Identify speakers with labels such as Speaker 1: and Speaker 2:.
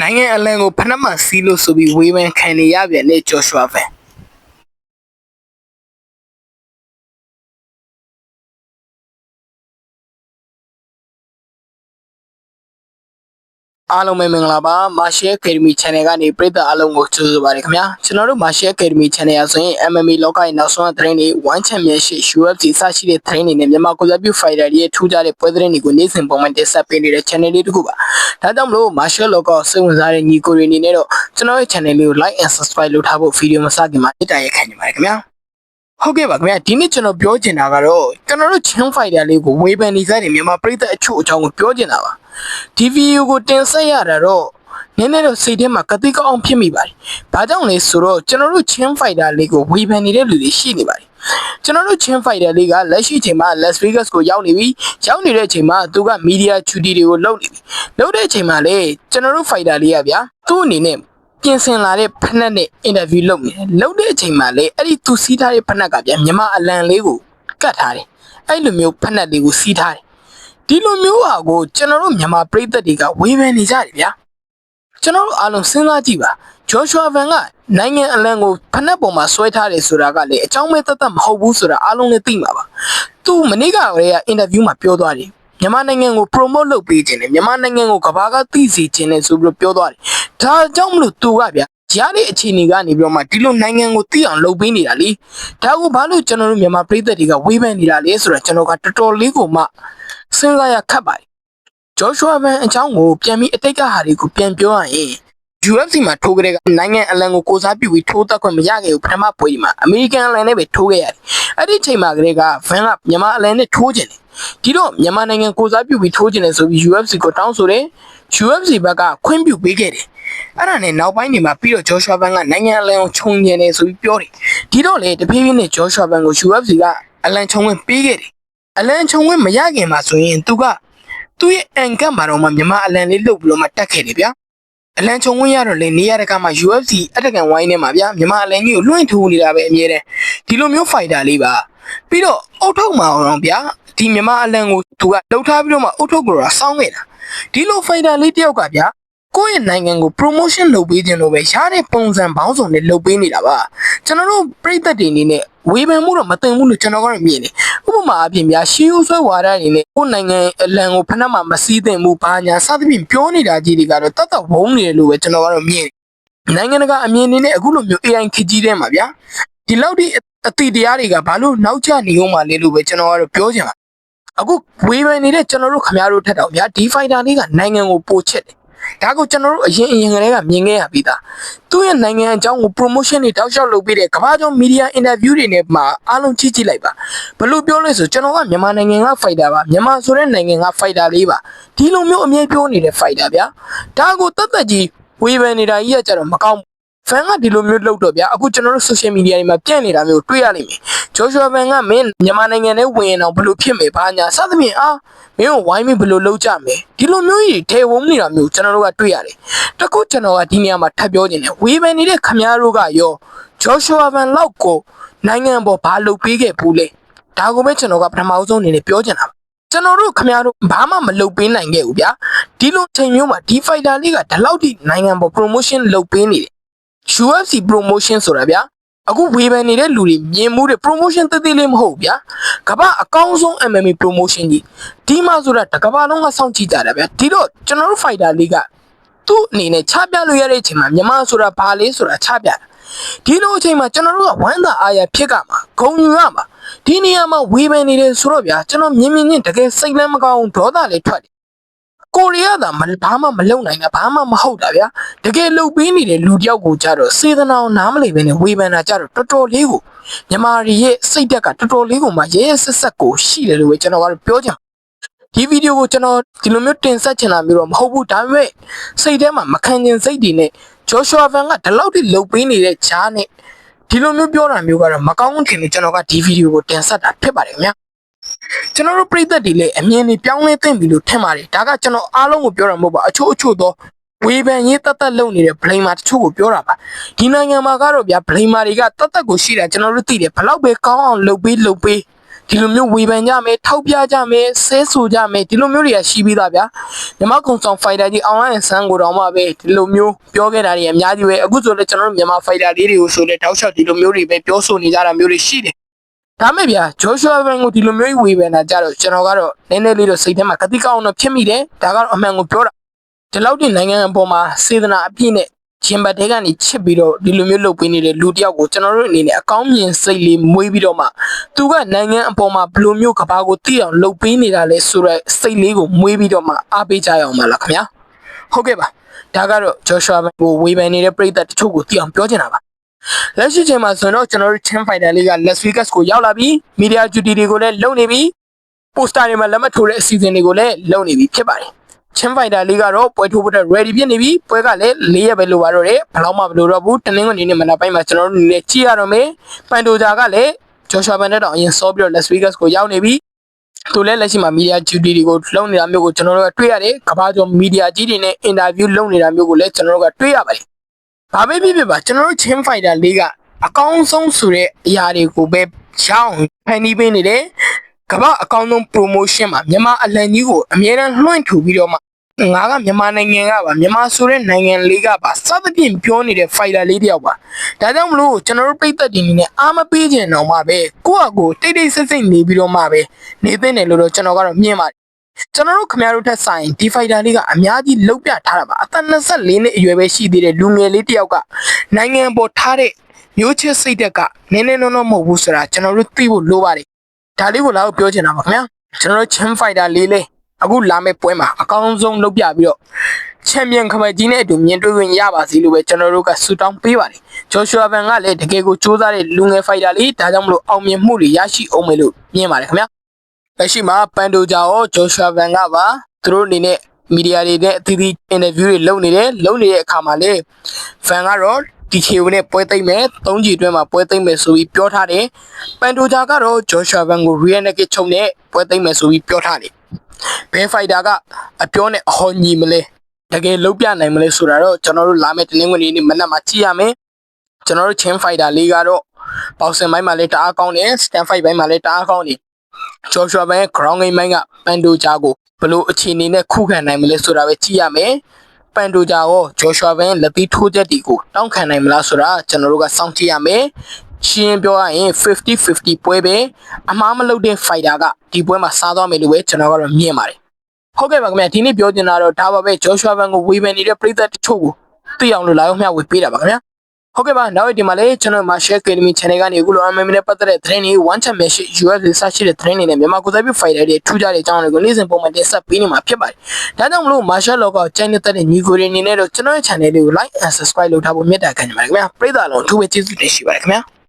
Speaker 1: နိုင်ငံအလံကိုဖနှက်မှစီးလို့ဆိုပြီးဝေဖန်ခံနေရပြန်တဲ့ဂျော်ရှွာ အားလုံးပဲမင်္ဂလာပါ Martial Academy Channel ကနေပရိသတ်အားလုံးကိုကြိုဆိုပါရခင်ဗျာကျွန်တော်တို့ Martial Academy Channel ရဆိုရင် MMA လောကရဲ့နောက်ဆုံးသတင်းတွေ One Championship UFC စရှိတဲ့သတင်းတွေနဲ့မြန်မာကိုယ်စားပြု fighter တွေရဲ့ထူးခြားတဲ့ပွဲသတင်းတွေကိုနေ့စဉ်ပုံမှန်တင်ဆက်ပေးနေတဲ့ channel လေးတစ်ခုပါဒါကြောင့်မလို့ Martial လောကကိုစိတ်ဝင်စားတဲ့ညီကိုတွေအနေနဲ့တော့ကျွန်တော်ရဲ့ channel လေးကို like and subscribe လုပ်ထားဖို့ဗီဒီယိုမစခင်မှာမေတ္တာရက်ခံနေပါတယ်ခင်ဗျာဟုတ်ကဲ့ပါခင်ဗျာဒီနေ့ကျွန်တော်ပြောချင်တာကတော့ကျွန်တော်တို့ချင်း fighter လေးကိုဝေဖန်နေကြတဲ့မြန်မာပြည်သက်အချို့အကြောင်းကိုပြောချင်တာပါ ဒီဗီဒီယိုကိုတင်ဆက်ရတာတော့နည်းနည်းတော့စိတ်ထဲမှာကတိကောင်းဖြစ်မိပါတယ်။ဘာကြောင့်လဲဆိုတော့ကျွန်တော်တို့ချင်း fighter လေးကိုဝေဖန်နေတဲ့လူတွေရှိနေပါတယ်။ကျွန်တော်တို့ချင်း fighter လေးကလက်ရှိချိန်မှာ Las Vegas ကိုရောက်နေပြီ။ရောက်နေတဲ့အချိန်မှာသူက media duty တွေကိုလုပ်နေပြီ။လုပ်တဲ့အချိန်မှာလေကျွန်တော်တို့ fighter လေးကဗျာသူ့အနေနဲ့ပြင်ဆင်လာတဲ့ဖက်နှက်နဲ့အင်တာဗျူးလုပ်နေတယ်လုပ်တဲ့အချိန်မှာလေအဲ့ဒီသူစီးထားတဲ့ဖက်နှက်ကဗျာမြန်မာအလံလေးကိုကတ်ထားတယ်အဲ့လိုမျိုးဖက်နှက်လေးကိုစီးထားတယ် ဒီလိုမျိုးဟာကိုကျွန်တော်တို့မြန်မာပြည်သက်တွေကဝေဖန်နေကြတယ်ဗျာကျွန်တော်တို့အားလုံးစဉ်းစားကြည့်ပါဂျော်ရှွာဗန်ကနိုင်ငံအလံကိုဖက်နှက်ပေါ်မှာဆွဲထားတယ်ဆိုတာကလေအကြောင်းမဲ့သက်သက်မဟုတ်ဘူးဆိုတာအားလုံးလည်းသိမှာပါသူမနေ့ကတည်းကအင်တာဗျူးမှာပြောသွားတယ်မြန်မာနိုင်ငံကို promote လုပ်ပေးခြင်းနဲ့မြန်မာနိုင်ငံကိုကဘာကသိစေခြင်းနဲ့ဆိုပြီးတော့ပြောသွားတယ်။ဒါကြောင့်မလို့သူကဗျာ ရတဲ့အခြေအနေကနေပြီးတော့မှဒီလိုနိုင်ငံကိုသိအောင်လုပ်ပေးနေတာလေ။ဒါကိုဘာလို့ကျွန်တော်တို့မြန်မာပြည်သက်တွေကဝေဖန်နေတာလဲဆိုတော့ကျွန်တော်ကတော်တော်လေးကိုမှစဉ်းစားရခက်ပါတယ်။ဂျော်ရှွာဗန်အကြောင်းကိုပြန်ပြီးအတိတ်ကဟာတွေကိုပြန်ပြောရရင် UFC မှာထိုးကြတဲ့နိုင်ငံအလံကိုကိုစားပြုပြီးထိုးတက်ခွင့်မရခဲ့ဘူးပထမပွဲဒီမှာအမေရိကန်အလံနဲ့ပဲထိုးခဲ့ရတယ်။အဲ့ဒီချိန်မှာကလေးကဗန်ကမြန်မာအလံနဲ့ထိုးကျင်တယ်။ဒီတော့မြန်မာနိုင်ငံကိုစားပြုပြီးထိုးကျင်တယ်ဆိုပြီး UFC ကိုတောင်းဆိုတယ်။ UFC ဘက်ကခွင့်ပြုပေးခဲ့တယ်။ အဲ့ဒါနဲ့နောက်ပိုင်းတွေမှာပြီးတော့ဂျော်ရှွာဗန်ကနိုင်ငံအလံကိုခြုံငင်တယ်ဆိုပြီးပြောတယ်။ဒီတော့လေတဖြည်းဖြည်းနဲ့ဂျော်ရှွာဗန်ကို UFC ကအလံခြုံဝင်ပေးခဲ့တယ်။အလံခြုံဝင်မရခင်မှာဆိုရင်သူကသူ့ရဲ့အန်ကတ်မှာတော့မှမြန်မာအလံလေးလုတ်ပြီးတော့မှတက်ခဲ့တယ်ဗျာ။အလံချုံဝင်ရတော့လေနေရတကမှာ UFC အတက်ကန်ဝိုင်းထဲမှာဗျာမြန်မာအလံကြီးကိုလွှင့်ထိုးနေတာပဲအမြဲတမ်းဒီလိုမျိုး fighter လေးပါပြီးတော့အုတ်ထုပ်မှာအောင်ဗျာဒီမြန်မာအလံကိုသူကလှုပ်ထားပြီးတော့မှအုတ်ထုပ်ကိုတော့စောင်းခဲ့တာဒီလို fighter လေးတယောက်ကဗျာ ကိုယ့်ရဲ့နိုင်ငံကို promotion လုပ်ပေးခြင်းလို့ပဲရတဲ့ပုံစံပေါင်းစုံနဲ့လုပ်ပေးနေတာပါကျွန်တော်တို့ပြည်သက်တွေအနေနဲ့ဝေဖန်မှုတော့မတင်ဘူးလို့ကျွန်တော်ကတော့မြင်တယ်ဥပမာအပြင်များရှီးဦးဆွဲဝါဒအနေနဲ့ကိုယ့်နိုင်ငံအလံကိုဖဏမှာမစည်းသင့်ဘူးဘာညာစသဖြင့်ပြောနေတာကြီးတွေကတော့တတ်တတ်ဝုန်းနေတယ်လို့ပဲကျွန်တော်ကတော့မြင်တယ်နိုင်ငံတကာအမြင်အနေနဲ့အခုလိုမျိုး AI ခကြီးတဲ့မှာဗျာဒီလောက်ဒီအတိတရားတွေကဘာလို့နောက်ကျနေအောင်မလဲလို့ပဲကျွန်တော်ကတော့ပြောချင်ပါအခုဝေဖန်နေတဲ့ကျွန်တော်တို့ခမားတို့ထက်တော့ဗျာဒီ fighter လေးကနိုင်ငံကိုပိုချစ်တယ် ဒါကိုကျွန်တော်တို့အရင်အရင်ကတည်းကမြင်ခဲ့ရပြီးသားသူ့ရဲ့နိုင်ငံအကြောင်းကို promotion တွေတောက်လျှောက်လုပ်ပေးတဲ့ကမ္ဘာကျော် media interview တွေနဲ့မှအားလုံးကြည့်ကြည့်လိုက်ပါဘလို့ပြောလဲဆိုကျွန်တော်ကမြန်မာနိုင်ငံက fighter ပါမြန်မာဆိုတဲ့နိုင်ငံက fighter လေးပါဒီလိုမျိုးအမြဲပြောနေတဲ့ fighter ဗျာဒါကိုတတ်တတ်ကြီးဝေဖန်နေတာကြီးကကြတော့မကောင်းဖန်ကဒီလိုမျိုးလုပ်တော့ဗျာအခုကျွန်တော်တို့ social media တွေမှာပြန့်နေတာမျိုးတွေ့ရလိမ့်မယ် ဂျိုရှွာဗန်ကမင်းမြန်မာနိုင်ငံထဲဝင်ရင်တော့ဘလို့ဖြစ်မယ်ဘာညာစသဖြင့်အာမင်းကိုဝိုင်းပြီးဘလို့လုပ်ကြမယ်ဒီလိုမျိုးကြီးထဲဝုံနေတာမျိုးကျွန်တော်တို့ကတွေ့ရတယ်တခုကျွန်တော်ကဒီနေရာမှာထပ်ပြောနေတယ်ဝေဖန်နေတဲ့ခမားတို့ကရောဂျိုရှွာဗန်လောက်ကိုနိုင်ငံပေါ်ဘာလုပ်ပေးခဲ့ဘူးလဲဒါကိုပဲကျွန်တော်ကပထမဆုံးအနေနဲ့ပြောချင်တာပါကျွန်တော်တို့ခမရတို့ဘာမှမလုပ်ပေးနိုင်ခဲ့ဘူးဗျာဒီလိုချိန်မျိုးမှာဒီ fighter လေးကဒီလောက်ထိနိုင်ငံပေါ် promotion လုပ်ပေးနေတယ် UFC promotion ဆိုတာဗျာ အခုဝေဖန်နေတဲ့လူတွေမြင်မှုတဲ့ promotion တသေးလေးမဟုတ်ဗျာကမ္ဘာအကောင်းဆုံး MMA promotion ကြီးဒီမှာဆိုတာတကမ္ဘာလုံးကစောင့်ကြည့်ကြတာဗျာဒီတော့ကျွန်တော်တို့ fighter လေးကသူ့အနေနဲ့ချပြလို့ရတဲ့အချိန်မှာမြန်မာဆိုတာဘာလဲဆိုတာချပြတာဒီလိုအချိန်မှာကျွန်တော်တို့ကဝမ်းသာအားရဖြစ်ကမှာဂုံယူရမှာဒီနေရာမှာဝေဖန်နေတယ်ဆိုတော့ဗျာကျွန်တော်မြင်မြင်ချင်းတကယ်စိတ်လည်းမကောင်းဒေါသလည်းထွက်တယ် ကိုရီးယားကမဘာမှမလုပ်နိုင်တာဘာမှမဟုတ်တာဗျာတကယ်လုပ်ပေးနေတဲ့လူတယောက်ကိုကြတော့စေတနာကိုနားမလည်ဘဲနဲ့ဝေဖန်တာကြတော့တော်တော်လေးကိုမြန်မာရီရဲ့စိတ်ဓာတ်ကတော်တော်လေးကိုမှရဲရဲဆက်ဆက်ကိုရှိတယ်လို့ပဲကျွန်တော်ကတော့ပြောချင်ဒီဗီဒီယိုကိုကျွန်တော်ဒီလိုမျိုးတင်ဆက်ချင်တာမျိုးတော့မဟုတ်ဘူးဒါပေမဲ့စိတ်ထဲမှာမခံကျင်စိတ်တွေနဲ့ဂျော်ရှွာဗန်ကဒီလောက်ထိလုပ်ပေးနေတဲ့ဂျားနဲ့ဒီလိုမျိုးပြောတာမျိုးကတော့မကောင်းဘူးထင်လို့ကျွန်တော်ကဒီဗီဒီယိုကိုတင်ဆက်တာဖြစ်ပါတယ်ခင်ဗျာ ကျွန်တော်တို့ပြည်သက်တွေလည်းအမြင်တွေပြောင်းလဲသင့်ပြီလို့ထင်ပါတယ်ဒါကကျွန်တော်အားလုံးကိုပြောတာမဟုတ်ပါအချို့အချို့သောဝေဖန်ရေးတတ်တတ်လုပ်နေတဲ့ blamer တချို့ကိုပြောတာပါဒီနိုင်ငံမှာကတော့ဗျာ blamer တွေကတတ်တတ်ကိုရှိတာကျွန်တော်တို့သိတယ်ဘလောက်ပဲကောင်းအောင်လုပ်ပေးလုပ်ပေးဒီလိုမျိုးဝေဖန်ကြမယ်ထောက်ပြကြမယ်ဆဲဆိုကြမယ်ဒီလိုမျိုးတွေကရှိပြီးသားဗျာမြန်မာကုံဆောင်ဖိုက်တာကြီး online ဆန်းကိုတော့မှပဲဒီလိုမျိုးပြောခဲ့တာတွေအများကြီးပဲအခုဆိုလည်းကျွန်တော်တို့မြန်မာဖိုက်တာလေးတွေကိုဆိုလည်းတောက်လျှောက်ဒီလိုမျိုးတွေပဲပြောဆိုနေကြတာမျိုးတွေရှိတယ် ဒါမဲ့ဗျာဂျိုရှွာဘန်ကိုဒီလိုမျိုးဝေဖန်တာကြတော့ကျွန်တော်ကတော့နည်းနည်းလေးတော့စိတ်ထဲမှာကတိကောင်းတော့ဖြစ်မိတယ်ဒါကတော့အမှန်ကိုပြောတာဒီလောက်ဒီနိုင်ငံအပေါ်မှာစေတနာအပြည့်နဲ့ချင်းဘတ်တဲကနေချစ်ပြီးတော့ဒီလိုမျိုးလုပ်ပေးနေတဲ့လူတစ်ယောက်ကိုကျွန်တော်တို့အနေနဲ့အကောင်းမြင်စိတ်လေးမွေးပြီးတော့မှသူကနိုင်ငံအပေါ်မှာဘယ်လိုမျိုးကဘာကိုသိအောင်လုပ်ပေးနေတာလဲဆိုတော့စိတ်လေးကိုမွေးပြီးတော့မှအားပေးကြရအောင်ပါလားခင်ဗျာဟုတ်ကဲ့ပါဒါကတော့ဂျော်ရှွာဘန်ကိုဝေဖန်နေတဲ့ပြည်သက်တချို့ကိုသိအောင်ပြောချင်တာပါ လက်ရှိချိန်မှာဆိုတော့ကျွန်တော်တို့ Chin Fighter လေးက Las Vegas ကိုရောက်လာပြီး Media Duty တွေကိုလည်းလုပ်နေပြီးပိုစတာတွေမှာလက်မှတ်ထိုးတဲ့အစီအစဉ်တွေကိုလည်းလုပ်နေပြီဖြစ်ပါတယ်ချင်းဖိုင်တာလေးကတော့ပွဲထိုးဖို့အတွက် ready ဖြစ်နေပြီပွဲကလည်း၄ရက်ပဲလိုပါတော့တယ်ဘယ်တော့မှမလိုတော့ဘူးတနင်္ဂနွေနေ့မနက်ပိုင်းမှာကျွန်တော်တို့အနေနဲ့ကြည့်ရတော့မယ်ပန်တိုဂျာကလည်းဂျော်ရှွာဘန်နဲ့တော့အရင်စောပြီးတော့ Las Vegas ကိုရောက်နေပြီသူလည်းလက်ရှိမှာ media duty တွေကိုလုပ်နေတာမျိုးကိုကျွန်တော်တို့ကတွေ့ရတယ်ကမ္ဘာကျော် media ကြီးတွေနဲ့ interview လုပ်နေတာမျိုးကိုလည်းကျွန်တော်တို့ကတွေ့ရပါတယ် ဘာပဲဖြစ်ဖြစ်ပါကျွန်တော်တို့ Chin Fighter လေးကအကောင်းဆုံးဆိုတဲ့အရာတွေကိုပဲချောင်းဖန်တီးပေးနေတယ်ကမ္ဘာအကောင်းဆုံး promotion မှာမြန်မာအလံကြီးကိုအမြဲတမ်းလွှင့်ထူပြီးတော့မှငါကမြန်မာနိုင်ငံကပါမြန်မာဆိုတဲ့နိုင်ငံလေးကပါစသဖြင့်ပြောနေတဲ့ fighter လေးတယောက်ပါဒါကြောင့်မလို့ကျွန်တော်တို့ပိတ်သက်တင်နေနဲ့အားမပေးချင်တော့မှပဲကိုယ့်အကိုတိတ်တိတ်ဆိတ်ဆိတ်နေပြီးတော့မှပဲနေသိတယ်လို့တော့ကျွန်တော်ကတော့မြင်ပါတယ် ကျွန်တော်တို့ခင်ဗျားတို့ထက်ဆိုင်ဒီဖိုက်တာလေးကအများကြီးလုတ်ပြထားတာပါအသက်24နှစ်အရွယ်ပဲရှိသေးတဲ့လူငယ်လေးတစ်ယောက်ကနိုင်ငံပေါ်ထားတဲ့မျိုးချစ်စိတ်တက်ကနည်းနည်းနော်နော်မဟုတ်ဘူးဆိုတာကျွန်တော်တို့သိဖို့လိုပါတယ်ဒါလေးကိုလာပြောချင်တာပါခင်ဗျာကျွန်တော်တို့ Chin Fighter လေးလေးအခုလာမယ့်ပွဲမှာအကောင်းဆုံးလုပ်ပြပြီးတော့ချန်ပီယံခမကြီးနဲ့အတူမြင်တွေ့ခွင့်ရပါစေလို့ပဲကျွန်တော်တို့ကဆုတောင်းပေးပါတယ်ဂျော်ရှွာဘန်ကလည်းတကယ်ကိုစူးစမ်းတဲ့လူငယ်ဖိုက်တာလေးဒါကြောင့်မလို့အောင်မြင်မှုတွေရရှိအောင်မယ်လို့မြင်ပါတယ်ခင်ဗျာ လက်ရှိမှာပန်တိုဂျာရောဂျော်ရှွာဘန်ကပါသူတို့အနေနဲ့မီဒီယာတွေနဲ့အသီးသီးအင်တာဗျူးတွေလုပ်နေတယ်လုပ်နေတဲ့အခါမှာလေဖန်ကတော့ TKO နဲ့ပွဲသိမ့်မယ်၃ကြိမ်အတွင်းမှာပွဲသိမ့်မယ်ဆိုပြီးပြောထားတယ်ပန်တိုဂျာကတော့ဂျော်ရှွာဘန်ကို Real Naked ချုံနဲ့ပွဲသိမ့်မယ်ဆိုပြီးပြောထားတယ်ဘယ်ဖိုက်တာကအပြောနဲ့အဟောညီမလဲတကယ်လုံးပြနိုင်မလဲဆိုတာတော့ကျွန်တော်တို့လာမယ့်တနင်္ဂနွေနေ့မနက်မှာကြည့်ရမယ်ကျွန်တော်တို့ချင်းဖိုက်တာလေးကတော့ပေါစင်ဘိုင်းမှာလည်းတအားကောင်းတယ်စတန်ဖိုက်ဘိုင်းမှာလည်းတအားကောင်းတယ် ဂျော်ရှွာဘန်ရဲ့ ground game ဘိုင်းကပန်တိုဂျာကိုဘလို့အခြေအနေနဲ့ခုခံနိုင်မလဲဆိုတာပဲကြည့်ရမယ်ပန်တိုဂျာရောဂျော်ရှွာဘန်ရဲ့လက်သီးထိုးချက်တီကိုတောင်းခံနိုင်မလားဆိုတာကျွန်တော်တို့ကစောင့်ကြည့်ရမယ်ရှင်းပြောရရင်50-50ပွဲပဲအမားမလုပ်တဲ့ fighter ကဒီပွဲမှာစားသွားမယ်လို့ပဲကျွန်တော်ကတော့မြင်ပါတယ်ဟုတ်ကဲ့ပါခင်ဗျာဒီနေ့ပြောချင်တာတော့ဒါပါပဲဂျော်ရှွာဘန်ကိုဝေဖန်နေတဲ့ပြည်သက်တချို့ကိုသိအောင်လို့လာရောက်မျှဝေပေးတာပါခင်ဗျာ ဟုတ်ကဲ့ပါနောက်ဒီမှာလေကျွန်တော် Marshall Academy Channel ကနေအခုလို MMA နဲ့ပတ်သက်တဲ့သတင်းတွေ One Championship US စရှိတဲ့သတင်းတွေနဲ့မြန်မာကိုယ်စားပြု fighter တွေထူးခြားတဲ့အကြောင်းတွေကိုနေ့စဉ်ပုံမှန်တင်ဆက်ပေးနေမှာဖြစ်ပါတယ်။ဒါကြောင့်မလို့ Marshall လောကကိုကျန်းတဲ့ညီကိုတွေအနေနဲ့တော့ကျွန်တော်ရဲ့ channel လေးကို like and subscribe လုပ်ထားဖို့မြတ်တာခံနေပါတယ်ခင်ဗျာ။ပရိသတ်လုံးအထူးပဲကျေးဇူးတင်ရှိပါတယ်ခင်ဗျာ။